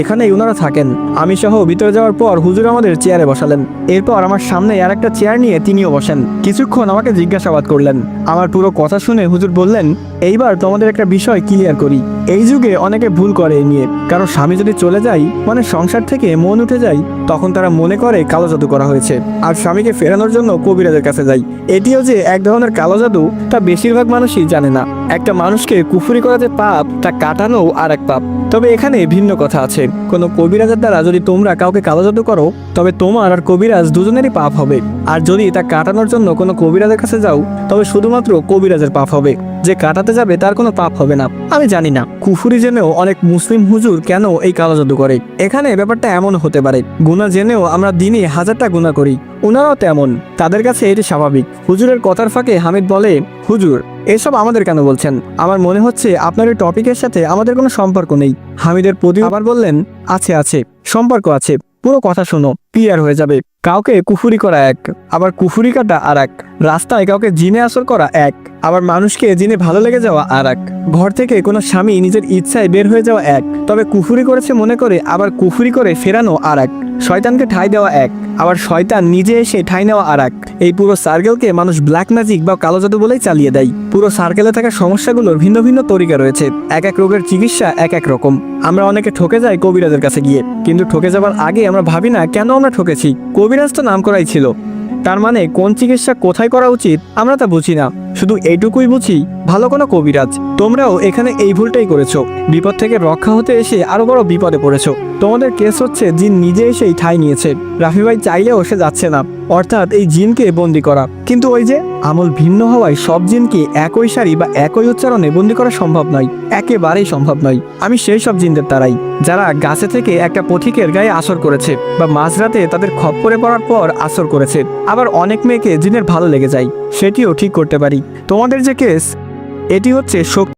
এখানেই ওনারা থাকেন। আমি সহ ভিতরে যাওয়ার পর হুজুর আমাদের চেয়ারে বসালেন। এরপর আমার সামনে আর একটা চেয়ার নিয়ে তিনিও বসেন। কিছুক্ষণ আমাকে জিজ্ঞাসাবাদ করলেন। আমার পুরো কথা শুনে হুজুর বললেন এইবার তোমাদের একটা বিষয় ক্লিয়ার করি। এই যুগে অনেকে ভুল করে নিয়ে। কারণ স্বামী যদি চলে যায় মানে সংসার থেকে মন উঠে যায়, তখন তারা মনে করে কালো জাদু করা হয়েছে। আর স্বামীকে ফেরানোর জন্য কবিরাজের কাছে যায় এটিও যে এক ধরনের কালো জাদু, তা বেশিরভাগ মানুষই জানে না। একটা মানুষকে কুফুরি করা যে পাপ, তা কাটানো আর এক পাপ। তবে এখানে ভিন্ন কথা আছে। কোনো কবিরাজের দ্বারা যদি তোমরা কাউকে কালো জাদু করো, তবে তোমার আর কবিরাজ দুজনেরই পাপ হবে। আর যদি তা কাটানোর জন্য কোনো কবিরাজের কাছে যাও, তবে শুধুমাত্র কবিরাজের পাপ হবে। যে কাটাতে যাবে তার কোনো পাপ হবে না। আমি জানি না, কুফুরি জেনেও অনেক মুসলিম হুজুর কেন এই কালো জাদু করে? এখানে ব্যাপারটা এমন হতে পারে, গুণা জেনেও আমরা দিনে হাজারটা গুণা করি ওনারাও তেমন, তাদের কাছে এটি স্বাভাবিক। হুজুরের কথার ফাঁকে হামিদ বলে, হুজুর, এসব আমাদের কেন বলছেন? আমার মনে হচ্ছে আপনার এই টপিকের সাথে আমাদের কোনো সম্পর্ক নেই। হামিদের প্রতি আবার বললেন, আছে আছে, সম্পর্ক আছে, পুরো কথা শোনো ক্লিয়ার হয়ে যাবে। কাউকে কুফুরি করা এক, আবার কুফুরি কাটা আর এক। রাস্তায় কাউকে জিনে আসর করা এক, আবার মানুষকে জিনে ভালো লেগে যাওয়া আর এক। ঘর থেকে কোনো স্বামী নিজের ইচ্ছায় বের হয়ে যাওয়া এক, তবে কুফুরি করেছে মনে করে, আবার কুফুরি করে ফেরানো আর এক। শয়তানকে ঠাই দেওয়া এক, আবার শয়তান নিজে এসে ঠাই নেওয়া আর এক এই পুরো সার্কেলকে মানুষ ব্ল্যাক ম্যাজিক বা কালো জাদু বলেই চালিয়ে দেয়। পুরো সার্কেলে থাকা সমস্যাগুলোর ভিন্ন ভিন্ন তরিকা রয়েছে। এক এক রোগের চিকিৎসা এক এক রকম। আমরা অনেকে ঠকে যাই কবিরাজের কাছে গিয়ে, কিন্তু ঠকে যাবার আগে আমরা ভাবি না কেন আমরা ঠকেছি। কবিরাজ তো নাম করাই ছিল। তার মানে কোন চিকিৎসা কোথায় করা উচিত, আমরা তা বুঝি না। শুধু এইটুকুই বুঝি, ভালো কোনো কবিরাজ, তোমরাও এখানে এই ভুলটাই করেছ। বিপদ থেকে রক্ষা হতে এসে আরও বড় বিপদে পড়েছো। তোমাদের কেস হচ্ছে জিন নিজে এসেই ঠাই নিয়েছে। রাফি ভাই চাইলেও সে যাচ্ছে না। অর্থাৎ এই জিনকে বন্দি করা। কিন্তু ওই যে আমল ভিন্ন হওয়ায় সব জিনকে একই সারি বা একই উচ্চারণে বন্দি করা সম্ভব নয়, একেবারেই সম্ভব নয়। আমি সেই সব জিনদের তারাই, যারা গাছে থেকে একটা পথিকের গায়ে আসর করেছে বা মাঝরাতে তাদের খপ্পরে পড়ার পর আসর করেছে। আবার অনেক মেয়েকে জিনের ভালো লেগে যায়, সেটিও ঠিক করতে পারি। তোমাদের যে কেস এটি হচ্ছে শক্তি